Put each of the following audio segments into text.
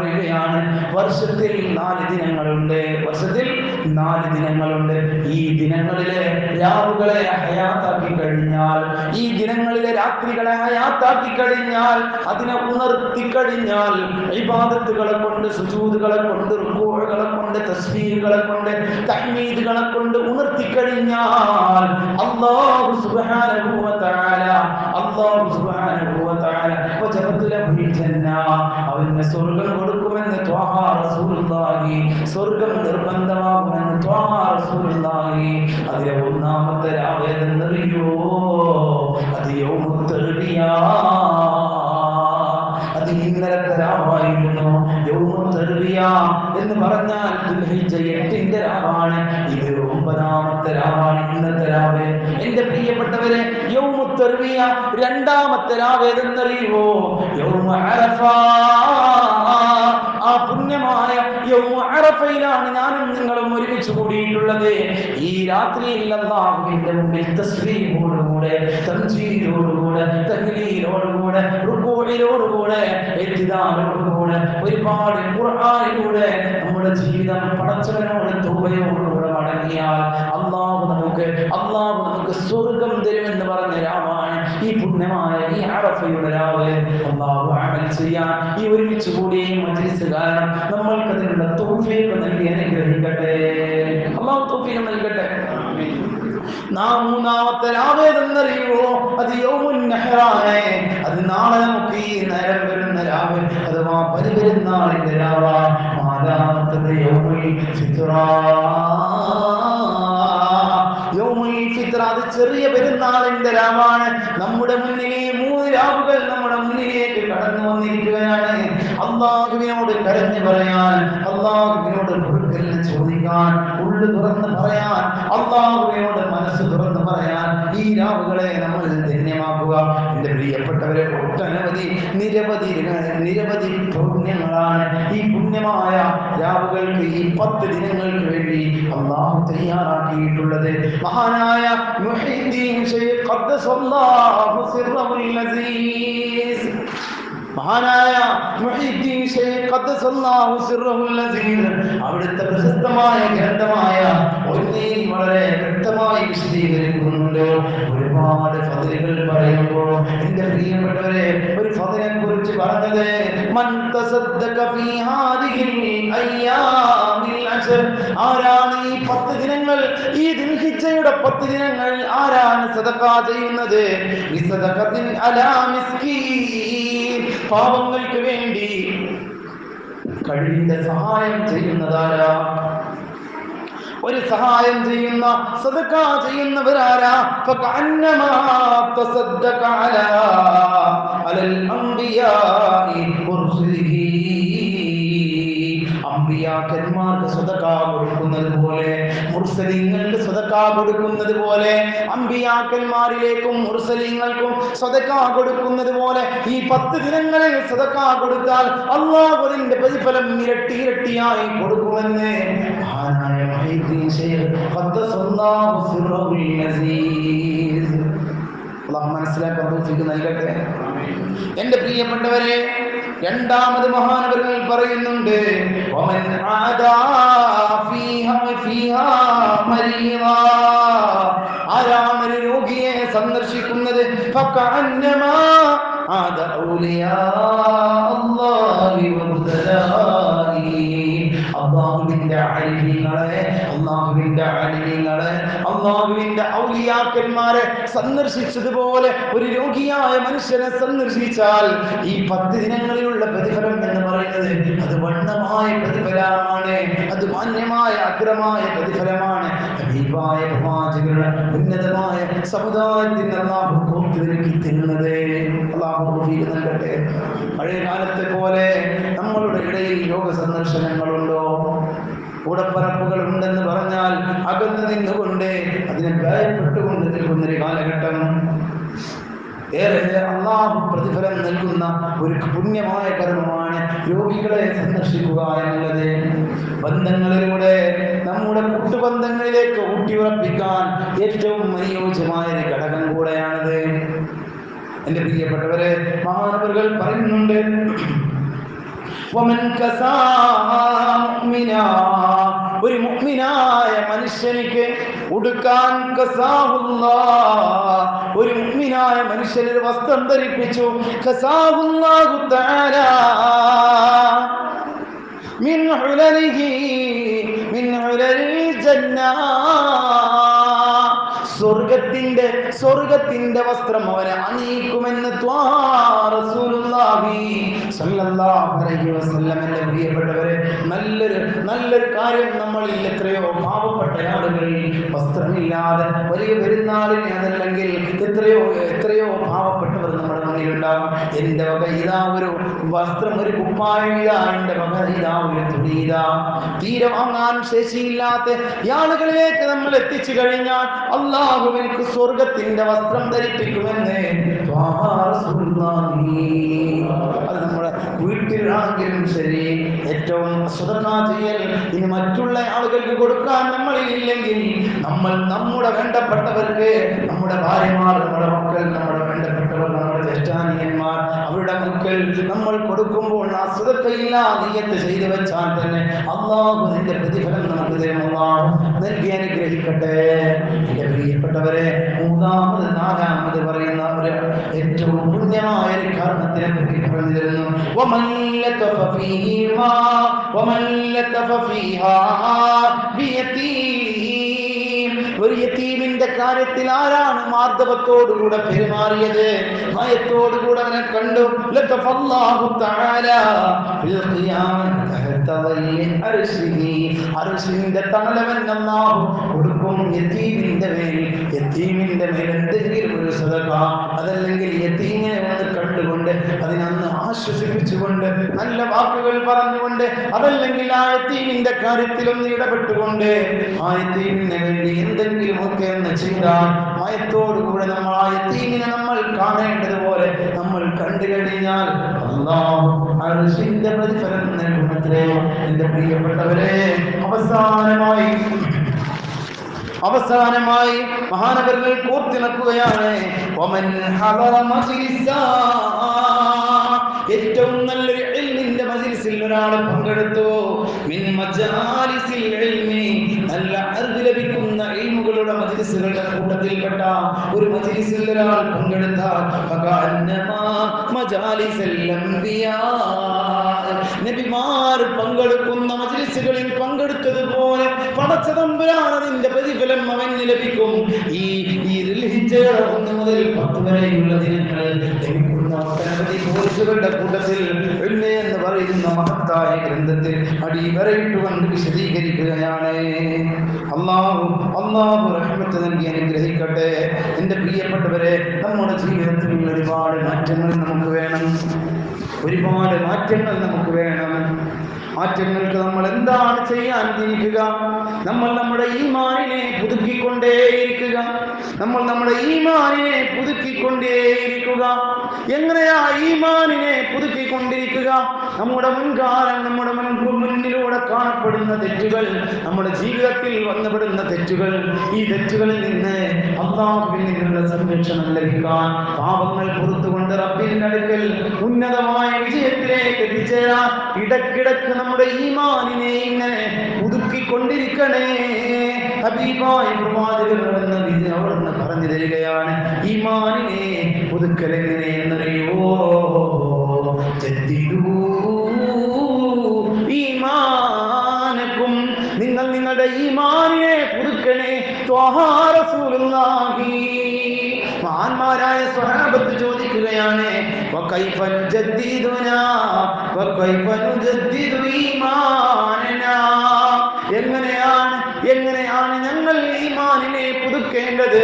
പറയുകയാണ് വർഷത്തിൽ നാല് ദിനങ്ങളുണ്ട് വർഷത്തിൽ നാല് ദിനങ്ങളുണ്ട്. ഈ ദിനങ്ങളിലെ രാവുകളെ ഹയാത്താക്കി കഴിഞ്ഞാൽ ഈ ദിനങ്ങളിലെ രാത്രികളെ ഹയാത്താക്കി കഴിഞ്ഞാൽ അതിനെ ഉണർത്തി കഴിഞ്ഞാൽ വിവാദത്തുകളെ കൊണ്ട് സുജൂദുകളെ കൊണ്ട് റുക്കോഴുകളെ കൊണ്ട് തസ്ബീഹുകളെ കൊണ്ട് തഹ്മീദുകളെ കൊണ്ട് ഉണർത്തി കഴിഞ്ഞാൽ അള്ളാഹു സുബ്ഹാനഹു അല്ലാഹു സുബ്ഹാനഹു വ തആല വജബത്ത് ലഹുൽ ജന്ന. അവന് സ്വർഗം എന്ന് പറഞ്ഞാൽ എട്ടിന്റെ രാവാണ്. ഇത് ഒമ്പതാമത്തെ രാവാണ് ഇന്നത്തെ രാവ്. എന്റെ പ്രിയപ്പെട്ടവരെ യൗമുത്തെറിയ രണ്ടാമത്തെ രാവ് ഏതെന്നറിയുമോ? യൗമ അറഫ. ആ പുണ്യമായ യൗമ അറഫയിലാണ് ഞാനും നിങ്ങളും ഒരുമിച്ച് കൂടിയിട്ടുള്ളത്. ഈ രാത്രിയിൽ അല്ലാഹുവിന്റെ മുമ്പിൽ തസ്ലീമോടുകൂടെ തഞ്ചീരോടുകൂടെ തഹ്ലീലോടുകൂടെ റുകൂഇലോടുകൂടെ ഇത്തിദാലോടുകൂടെ ഒരുപാട് ഖുർആനിലൂടെ നമ്മുടെ ജീവിതം പടച്ചവനോട് തൗബയോടുകൂടെ മടങ്ങിയാൽ അള്ളാഹു നമുക്ക് അള്ളാഹു നമുക്ക് സ്വർഗം തരുമെന്ന് പറഞ്ഞ രാമാണ് ഈ പുണ്യമായ ഈ അറഫയുടെ രാവ് അള്ളാഹു അമൽ ചെയ്യാൻ. ഈ ഒരുമിച്ച് കൂടി മജ്ലിസ് കാരണം നമ്മൾക്ക് അതിനുള്ള തൗഫീഖ് നൽകി അനുഗ്രഹിക്കട്ടെ. അള്ളാഹു തൗഫീഖ് നൽകട്ടെ. അത് അത് നാളെ നമുക്ക് ഈ നേരം വരുന്ന രാവ് അഥവാ പരിപെരുന്നാളിന്റെ രാവാ നാലാമത്തത് യൗമുൽ ഫിത്റാ യൗമുൽ ഫിത്ർ അത് ചെറിയ പെരുന്നാളിന്റെ രാവാണ്. നമ്മുടെ മുന്നിലെ മൂന്ന് രാവുകൾ നമ്മുടെ മുന്നിലേക്ക് കടന്നു വന്നിരിക്കുകയാണ്. അള്ളാഹുവിനോട് കരഞ്ഞു പറയാൻ അള്ളാഹുവിനോട് ചോദിക്കാൻ ഉള്ളു തുറന്ന് പറയാൻ അള്ളാഹുവിനോട് മനസ്സ് തുറന്ന് പറയാൻ ഈ രാവുകളെ നമ്മൾ ധന്യമാക്കുക. എന്റെ പ്രിയപ്പെട്ടവരെ ഒട്ടനവധി നിരവധി നിരവധി പുണ്യങ്ങളാണ് ഈ പുണ്യമായ രാവുകൾക്ക് ഈ പത്ത് ദിനങ്ങൾക്ക് വേണ്ടി അള്ളാഹു തയ്യാറാക്കിയിട്ടുള്ളത്. മഹാനായ മഹാനായ അവിടുത്തെ പ്രശസ്തമായ ഗ്രന്ഥമായ ഒന്നേൽ വളരെ വ്യക്തമായി വിശദീകരിക്കുന്നുണ്ട്. ഒരുപാട് ഫതിലുകൾ പറയുമ്പോൾ എന്റെ പ്രിയപ്പെട്ടവരെ ഒരു ഫതിനെ കുറിച്ച് പറഞ്ഞത് ആരാണ് ഈ പത്ത് ദിനങ്ങൾ ഈ ദിൽഹിച്ചയുടെ പത്ത് ദിനങ്ങൾ ആരാണ് സദക്ക ചെയ്യുന്നത്? പാവങ്ങൾക്ക് വേണ്ടി കഴിവിന്റെ സഹായം ചെയ്യുന്നതാരാ? ഒരു സഹായം ചെയ്യുന്ന സദക്ക ചെയ്യുന്നവരാരാ? കൊടുക്കുന്നത് പോലെ? മുർസലിങ്ങൾക്ക് അമ്പിയാക്കന്മാരിലേക്കും മുർസലിങ്ങൾക്കും സദക കൊടുക്കുന്നത് പോലെ? ഈ പത്ത് ദിനങ്ങളിൽ സദക കൊടുത്താൽ അള്ളാഹുദിന്റെ പ്രതിഫലം ഇരട്ടി ഇരട്ടിയായി കൊടുക്കുമെന്ന് മഹാനായ മനസ്സിലാക്കാൻ തൗഫീഖ് നൽകട്ടെ. എന്റെ പ്രിയപ്പെട്ടവരെ രണ്ടാമത് മഹാനവരങ്ങൾ പറയുന്നുണ്ട് വമൻ ആദാ ഫീഹ ഫീഹാ മരീദാ ആരാണ് ഒരു രോഗിയെ സന്ദർശിക്കുന്നത്? അള്ളാഹുവിന്റെ അലിമീങ്ങളെ അള്ളാഹുവിന്റെ അലിയങ്ങളെ അള്ളാഹുവിന്റെ ഔലിയാക്കന്മാരെ സന്ദർശിച്ചതുപോലെ ഒരു രോഗിയായ മനുഷ്യനെ സന്ദർശിച്ചാൽ ഈ പത്ത് ദിനങ്ങളിലുള്ള പ്രതിഫലം എന്ന് പറയുന്നത് അത് വണ്ണമായ പ്രതിഫലമാണ് അത് മാന്യമായ അഗ്രമായ പ്രതിഫലമാണ്. ഹബീബായ പ്രവാചകരുടെ ഉന്നതമായ സമുദായത്തിന് അള്ളാഹു കോർത്തിരുക്കി തരുന്നത്. അള്ളാഹു നൽകട്ടെ. പഴയ കാലത്തെ പോലെ നമ്മളുടെ ഇടയിൽ യോഗ സന്ദർശനങ്ങളുണ്ടോ? കൂടപ്പറപ്പുകൾ ഏറെ അള്ളാഹു പ്രതിഫലം നൽകുന്ന ഒരു പുണ്യമായ കർമ്മമാണ് രോഗികളെ സന്ദർശിക്കുക എന്നുള്ളത്. ബന്ധങ്ങളിലൂടെ നമ്മുടെ കൂട്ടുബന്ധങ്ങളിലേക്ക് ഊട്ടിയുറപ്പിക്കാൻ ഏറ്റവും അനുയോജ്യമായ ഒരു ഘടകം കൂടെയാണത്. എന്റെ പ്രിയപ്പെട്ടവരെ മഹാനവറുകൾ പറയുന്നുണ്ട് ഒരു മുഗ്മിനായ മനുഷ്യനിക്ക് ഉടുക്കാൻ കസാഹുല്ലാ ഒരു മുഅ്മിനായ മനുഷ്യന് ഒരു വസ്ത്രം ധരിപ്പിച്ചു കസാഹുല്ലാഹു തആല من حلله من حلل الجنة സ്വർഗത്തിന്റെ സ്വർഗത്തിന്റെ വസ്ത്രം അവനെ അണിയിക്കുമെന്ന് എന്റെ പ്രിയപ്പെട്ടവരെ നല്ലൊരു നല്ലൊരു കാര്യം നമ്മളിൽ എത്രയോ പാവപ്പെട്ട ആളുകൾ വസ്ത്രമില്ലാതെ വലിയ പെരുന്നാളിനെ അതല്ലെങ്കിൽ എത്രയോ എത്രയോ പാവപ്പെട്ടവർ നമ്മുടെ എന്റെ വക ഇതാ ഒരു വസ്ത്രം ഒരു കുപ്പായം എന്റെ വക ഇതാ ഒരു തുണി ഇതാ തീരെ വാങ്ങാൻ ശേഷിയില്ലാത്ത ആളുകളിലേക്ക് നമ്മൾ എത്തിച്ചു കഴിഞ്ഞാൽ അള്ളാഹു എനിക്ക് സ്വർഗത്തിന്റെ വസ്ത്രം ധരിപ്പിക്കുമെന്ന്. അത് നമ്മുടെ വീട്ടിലാണെങ്കിലും ശരി ഏറ്റവും സ്വതന്ത്ര ചെയ്യൽ ഇനി മറ്റുള്ള ആളുകൾക്ക് കൊടുക്കാൻ നമ്മളിൽ ഇല്ലെങ്കിൽ നമ്മൾ നമ്മുടെ വേണ്ടപ്പെട്ടവർക്ക് നമ്മുടെ ഭാര്യമാർ നമ്മുടെ മക്കൾ നമ്മുടെ വേണ്ടപ്പെട്ടവർ നമ്മുടെ ജ്യേഷ്ഠാനിയന്മാർ അവരുടെ മക്കൾ നമ്മൾ കൊടുക്കുമ്പോൾ ആ സുഖക്കയില്ല നീയത്ത് ചെയ്തു വെച്ചാൽ തന്നെ അള്ളാഹു നിന്റെ പ്രതിഫലം നമുക്ക് തരും അള്ളാഹു നൽകി അനുഗ്രഹിക്കട്ടെ എന്റെ പ്രിയപ്പെട്ടവരെ മൂന്നാമത് നാലാമത് പറയുന്ന ഒരു ഏറ്റവും പുണ്യമായ ഒരു കാരണത്തിനെ പറ്റി പറഞ്ഞു തരുന്നു ومن ഒരു യത്തീമിന്റെ കാര്യത്തിൽ ആരാണ് മാർദ്ദവത്തോടുകൂടെ പെരുമാറിയത്? ഭയത്തോടുകൂടെ അവനെ കണ്ടു. അർശിഹി. തണലവൻ കൊടുക്കും ഒരു അതല്ലെങ്കിൽ കണ്ടുകൊണ്ട് അതിനന്ന് ആശ്വസിപ്പിച്ചുകൊണ്ട് നല്ല വാക്കുകൾ പറഞ്ഞുകൊണ്ട് അതല്ലെങ്കിൽ ആ യതീമിന്റെ കാര്യത്തിലൊന്ന് ഇടപെട്ടുകൊണ്ട് ആ യതീമിന് വേണ്ടി എന്തെങ്കിലും ഒക്കെ ഒന്ന് ചെയ്താൽ മയത്തോടുകൂടെ നമ്മൾ ആ നമ്മൾ കാണേണ്ടതുപോലെ നമ്മൾ കണ്ടു കഴിഞ്ഞാൽ അർശിന്റെ പ്രതിഫലം നൽകുമത്രേ എന്റെ പ്രിയപ്പെട്ടവരെ അവസാനമായി അവസാനമായി മഹാനഗരങ്ങൾ കോർത്തിണക്കുകയാണ്. ഏറ്റവും നല്ലൊരു ഒരാൾ പങ്കെടുത്തു. നല്ല അറിവ് ലഭിക്കുന്ന ഇൽമുകളുടെ മജ്ലിസുകളുടെ കൂട്ടത്തിൽപ്പെട്ട ഒരു മജ്ലിസിൽ ഒരാൾ പങ്കെടുത്താൽ നബിമാർ പങ്കെടുക്കുന്ന മജ്ലിസുകളിൽ പങ്കെടുത്തതുപോലെ പടച്ച തമ്പുരാൻ അതിന്റെ പ്രതിഫലം അവന് ലഭിക്കും. ഈ ഒന്ന് മുതൽ പത്ത് വരെയുള്ള ദിനങ്ങൾ ലഭിക്കുന്ന കൂട്ടത്തിൽ എന്ന് പറയുന്ന മഹത്തായ ഗ്രന്ഥത്തിൽ അടിവരയിട്ടുകൊണ്ട് വിശദീകരിക്കുകയാണ്. അള്ളാഹു അള്ളാഹു റഹ്മത്ത് നൽകി അനുഗ്രഹിക്കട്ടെ. എന്റെ പ്രിയപ്പെട്ടവരെ നമ്മുടെ ജീവിതത്തിൽ ഒരുപാട് മാറ്റങ്ങൾ നമുക്ക് വേണം. ഒരുപാട് മാറ്റങ്ങൾ നമുക്ക് വേണം. മാറ്റങ്ങൾക്ക് നമ്മൾ എന്താണ് ചെയ്യാൻ തിരിക്കുക? നമ്മൾ നമ്മുടെ ഈമാനിനെ പുതുക്കിക്കൊണ്ടേയിരിക്കുക നമ്മൾ നമ്മുടെ ഈമാനിനെ പുതുക്കിക്കൊണ്ടേയിരിക്കുക എങ്ങനെയാ ഈമാനിനെ പുതുക്കിക്കൊണ്ടിരിക്കുക? നമ്മുടെ മുൻകാലം നമ്മുടെ മുന്നിലൂടെ കാണപ്പെടുന്ന തെറ്റുകൾ നമ്മുടെ ജീവിതത്തിൽ വന്നുപെടുന്ന തെറ്റുകൾ ഈ തെറ്റുകളിൽ നിന്ന് അള്ളാഹുവിൽ നിന്നുള്ള സംരക്ഷണം ലഭിക്കാൻ പാപങ്ങൾ പുറത്തുകൊണ്ട് ഇടക്കിടക്ക് നമ്മുടെ ഈമാനിനെ ഇങ്ങനെ പുതുക്കിക്കൊണ്ടിരിക്കണേ ഹബീബായ പ്രവാചകർ എന്ന വിധി അവിടുന്ന് പറഞ്ഞു തരികയാണ്. ഈമാനിനെ പുതുക്കൽ എങ്ങനെയെന്നറിയോ ജദ്ദിദൂ ഈമാനക്കും നിങ്ങൾ നിങ്ങളുടെ ഈമാനിനെ പുതുക്കണേ ത്വഹാ റസൂലുള്ളാഹി. മഹാന്മാരായ സ്വഹാബത്ത് ചോദിക്കുകയാണ് എങ്ങനെയാണ് എങ്ങനെയാണ് ഞങ്ങൾ ഈമാനിനെ പുതുക്കേണ്ടത്?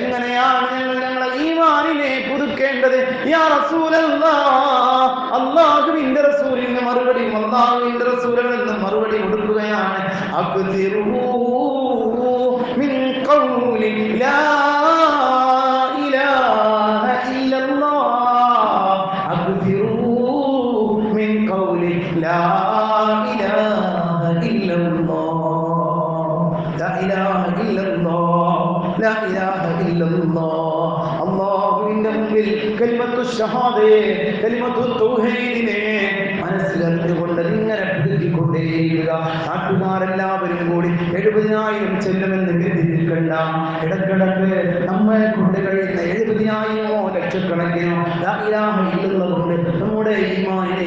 എങ്ങനെയാണ് ഞങ്ങൾ ഞങ്ങളെ ഈമാനിനെ പുതുക്കേണ്ടത്? യാ റസൂലല്ലാ അള്ളാഹുവിന്റെ റസൂലിന് മറുപടി അള്ളാഹുവിന്റെ റസൂലിൽ നിന്ന് മറുപടി കൊടുക്കുകയാണ് അക്തിറൂ മിൻ ഖൗലി ലാ ഇലാഹ ഇല്ലല്ലാഹ് ലാ ഇലാഹ ഇല്ലല്ലാഹ്. അല്ലാഹുവിന്റെ മുമ്പിൽ കലിമത്തു ഷഹാദയെ കലിമത്തു തൗഹീദിനെ മനസ്സിലറിഞ്ഞുകൊണ്ട് ഇങ്ങനെ പുതുക്കിക്കൊണ്ടേയിരിക്കുക നാട്ടുകാരെല്ലാവരും കൂടി എഴുപതിനായിരം ചെല്ലുമെന്ന് കരുതി നിൽക്കണ്ട. ഇടക്കിടക്ക് നമ്മെ കൊണ്ട് കഴിയുന്ന എഴുപതിനായിരമോ ലക്ഷക്കണക്കിനോ ഇല്ലല്ലാഹ് നമ്മുടെ ഈമാനിനെ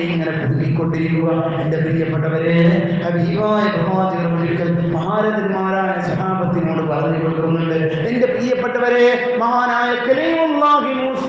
ഇങ്ങനെ എന്റെ പ്രിയപ്പെട്ടവരെ ഹബീബായ പ്രവാചകർ ഒരിക്കൽ മഹാരഥന്മാരായ സഹാബത്തിനോട് പറഞ്ഞു കൊടുക്കുന്നുണ്ട്. എന്റെ പ്രിയപ്പെട്ടവരെ മഹാനായ കലീമുല്ലാഹി മൂസ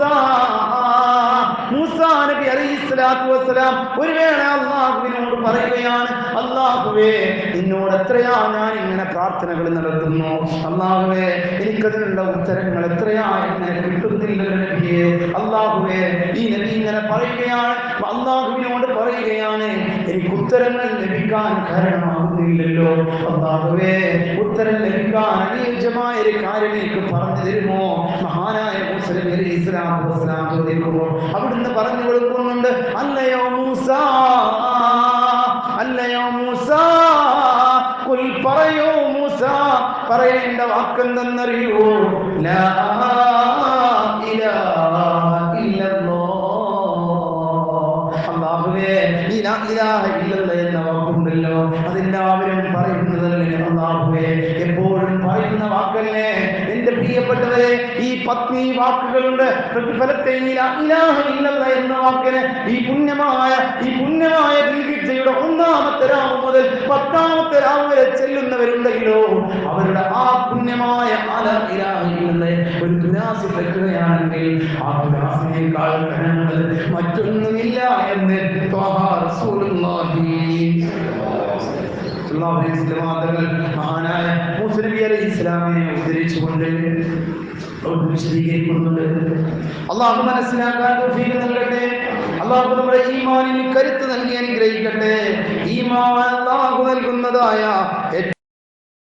മൂസാ നബി അലൈഹി സ്വലാത്തു വസ്സലാം ഒരു വേള അള്ളാഹുവിനോട് പറയുകയാണ് അള്ളാഹുവേ നിന്നോട് എത്രയാ ഞാൻ ഇങ്ങനെ പ്രാർത്ഥനകൾ നടത്തുന്നു? അള്ളാഹുവേ എനിക്കതിനുള്ള ഉത്തരങ്ങൾ എത്രയാ എന്നെ കിട്ടുന്നില്ല നബിയെ? അള്ളാഹുവേ ഈ നബി ഇങ്ങനെ പറയുകയാണ് അള്ളാഹുവിനോട് പറയുകയാണ് എനിക്ക് ഉത്തരങ്ങൾ ലഭിക്കാൻ കാരണമാകുന്നില്ലല്ലോ. അള്ളാഹുവേ ഉത്തരം ലഭിക്കാൻ അനുയോജ്യമായ ഒരു കാര്യം എനിക്ക് പറഞ്ഞു തരുമോ? മഹാനായ മുസ്ലിം ഇസ്ലാം ചോദിക്കുമ്പോൾ അവിടുന്ന് പറഞ്ഞു കൊടുക്കുന്നുണ്ട് അല്ലയോ മൂസ അല്ലയോ മൂസ പറയൂ മൂസ പറയേണ്ട വാക്കെന്തെന്നറിയോ ലാ ഇലാഹ എന്ന വാക്കുണ്ടല്ലോ അതെല്ലാവരും പറയുന്നതല്ലേ അല്ലാഹുവേ എപ്പോഴും പറയുന്ന വാക്കല്ലേ. എന്റെ പ്രിയപ്പെട്ടവരെ ഈ പത്നി വാക്കുകളുടെ പ്രതിഫലത്തെ എന്ന വാക്കിന് ഈ പുണ്യമായ ഈ പുണ്യമായ ദിൽഹിജയുടെ ഒന്നാമത്തെ രാവ് മുതൽ പത്താമത്തെ രാവ് വരെ ചെല്ലുന്നവരുണ്ടല്ലോ. അവരുടെ ആ പുണ്യമായ ഒരു തുലാസി വെക്കുകയാണെങ്കിൽ ആ തുലാസിനേക്കാൾ മറ്റൊന്നുമില്ല എന്ന് മഹാനായ മനസ്സിലാക്കാൻ നൽകട്ടെ. കരുത്ത് നൽകി അനുഗ്രഹിക്കട്ടെ. ഈമാൻ നൽകുന്നതായ